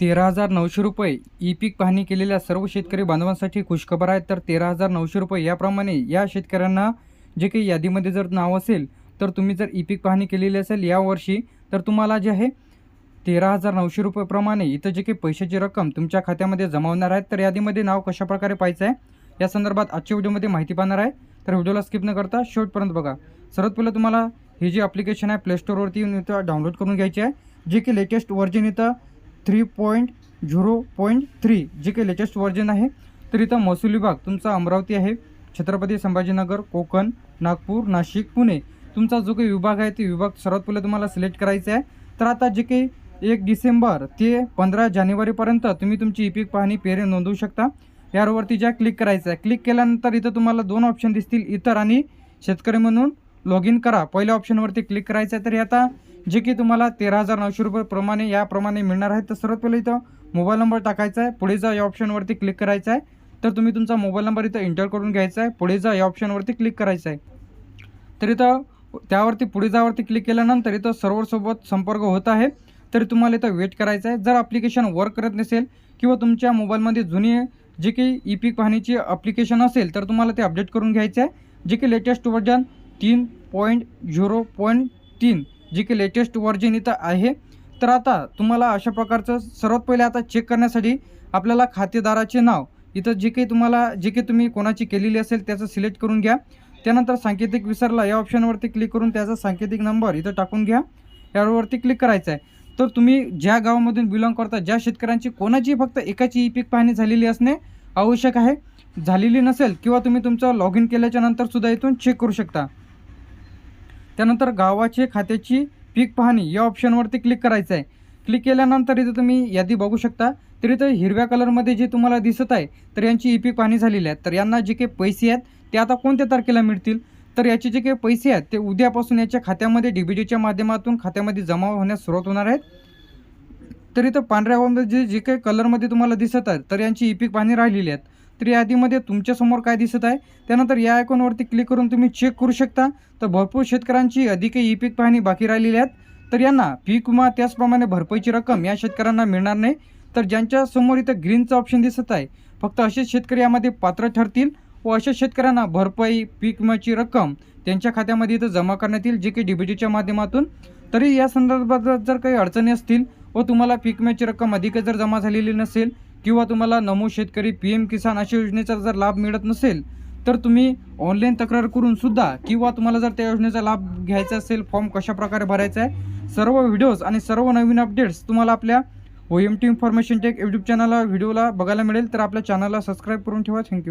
तेरा हजार नऊशे रुपये. ई पीक पाहणी केलेल्या सर्व शेतकरी बांधवांसाठी खुशखबर आहे. तर तेरा हजार नऊशे रुपये याप्रमाणे या शेतकऱ्यांना जे काही यादीमध्ये जर नाव असेल तर तुम्ही जर ई पीक पाहणी केलेली असेल यावर्षी तर तुम्हाला जे आहे तेरा हजार नऊशे रुपयेप्रमाणे इथं जे काही पैशाची रक्कम तुमच्या खात्यामध्ये जमा होणार आहे. तर यादीमध्ये नाव कशाप्रकारे पाहायचं आहे या संदर्भात आजच्या व्हिडिओमध्ये माहिती पाहणार आहे. तर व्हिडिओला स्किप न करता शेवटपर्यंत बघा. सर्वात पहिलं तुम्हाला हे जे ॲप्लिकेशन आहे प्लेस्टोरवरती येऊन इथं डाउनलोड करून घ्यायचे आहे. जे की लेटेस्ट व्हर्जन इथं three point zero point three जे काही लेटेस्ट व्हर्जन आहे. तर इथं महसूल विभाग तुमचा अमरावती आहे. छत्रपती संभाजीनगर कोकण नागपूर नाशिक पुणे. तुमचा जो काही विभाग आहे ते विभाग सर्वात पहिले तुम्हाला सिलेक्ट करायचा आहे. तर आता जे काही एक डिसेंबर ते पंधरा जानेवारीपर्यंत तुम्ही तुमची ई पीक पाहणी पेरे नोंदवू शकता. यावरती ज्या क्लिक करायचं आहे क्लिक केल्यानंतर इथं तुम्हाला दोन ऑप्शन दिसतील इतर आणि शेतकरी म्हणून. लॉग इन करा. पहिल्या ऑप्शनवरती क्लिक करायचं आहे तर आता जे की तुम्हाला तेरा हजार नऊशे रुपयेप्रमाणे याप्रमाणे मिळणार आहे तर सर्वात पहिले इथं मोबाईल नंबर टाकायचा आहे. पुढे जा या ऑप्शनवरती क्लिक करायचं आहे. तर तुम्ही तुमचा मोबाईल नंबर इथं एंटर करून घ्यायचा आहे. पुढे जा या ऑप्शनवरती क्लिक करायचं आहे. तर इथं त्यावरती पुढे जावरती क्लिक केल्यानंतर इथं सर्वरसोबत संपर्क होत आहे. तरी तुम्हाला इथं वेट करायचं आहे. जर ॲप्लिकेशन वर्क करत नसेल किंवा तुमच्या मोबाईलमध्ये जुनी जे काही ई पीक पाहणीची ॲप्लिकेशन असेल तर तुम्हाला ते अपडेट करून घ्यायचं आहे. जे की लेटेस्ट व्हर्जन तीन पॉईंट झिरो पॉईंट तीन जे की लेटेस्ट वर्जन इथं आहे. तर आता तुम्हाला अशा प्रकारचं सर्वात पहिले आता चेक करण्यासाठी आपल्याला खातेदाराचे नाव इथं जे काही तुम्हाला जे काही तुम्ही कोणाची केलेली असेल त्याचं सिलेक्ट करून घ्या. त्यानंतर सांकेतिक विसरला या ऑप्शनवरती क्लिक करून त्याचा सांकेतिक नंबर इथं टाकून घ्या. यावरती क्लिक करायचं आहे तर तुम्ही ज्या गावामधून बिलॉंग करता ज्या शेतकऱ्यांची कोणाची फक्त एकाची ई पीक पाहणी झालेली असणे आवश्यक आहे. झालेली नसेल किंवा तुम्ही तुमचं लॉग इन केल्याच्या नंतरसुद्धा इथून चेक करू शकता. त्यानंतर गावाचे खात्याची पीक पाहणी या ऑप्शनवरती क्लिक करायचं आहे. क्लिक केल्यानंतर इथं तुम्ही यादी बघू शकता. तर इथं हिरव्या कलरमध्ये जे तुम्हाला दिसत आहे तर यांची ई पीक पाहणी झालेली आहे. तर यांना जे काही पैसे आहेत ते आता कोणत्या तारखेला मिळतील? तर याचे जे काही पैसे आहेत ते उद्यापासून याच्या खात्यामध्ये डी बी डीच्या माध्यमातून खात्यामध्ये जमा होण्यास सुरुवात होणार आहेत. तर इथं पांढऱ्या जे जे काही कलरमध्ये तुम्हाला दिसत आहेत तर यांची ई पीक पाहणी राहिलेली आहेत. तर यादीमध्ये तुमच्यासमोर काय दिसत आहे? त्यानंतर या आयकॉनवरती क्लिक करून तुम्ही चेक करू शकता. तर भरपूर शेतकऱ्यांची अधिक ई पीक पाहणी बाकी राहिलेली आहेत. तर यांना पीक विमा त्याचप्रमाणे भरपाईची रक्कम या शेतकऱ्यांना मिळणार नाही. तर ज्यांच्या समोर इथं ग्रीनचं ऑप्शन दिसत आहे फक्त असेच शेतकरी यामध्ये पात्र ठरतील व अशा शेतकऱ्यांना भरपाई पीक विम्याची रक्कम त्यांच्या खात्यामध्ये इथं जमा करण्यात येईल जे की डीबीटीच्या माध्यमातून. तरी या संदर्भात जर काही अडचणी असतील व तुम्हाला पीक विम्याची रक्कम अधिक जर जमा झालेली नसेल किंवा तुम्हाला नमो शेतकरी पी एम किसान अशा योजनेचा जर लाभ मिळत नसेल तर तुम्ही ऑनलाईन तक्रार करून सुद्धा किंवा तुम्हाला जर त्या योजनेचा लाभ घ्यायचा असेल फॉर्म कशाप्रकारे भरायचा आहे सर्व व्हिडिओज आणि सर्व नवीन अपडेट्स तुम्हाला आपल्या O M T information tech YouTube चॅनलला व्हिडिओला बघायला मिळेल. तर आपल्या चॅनलला सबस्क्राईब करून ठेवा. थँक्यू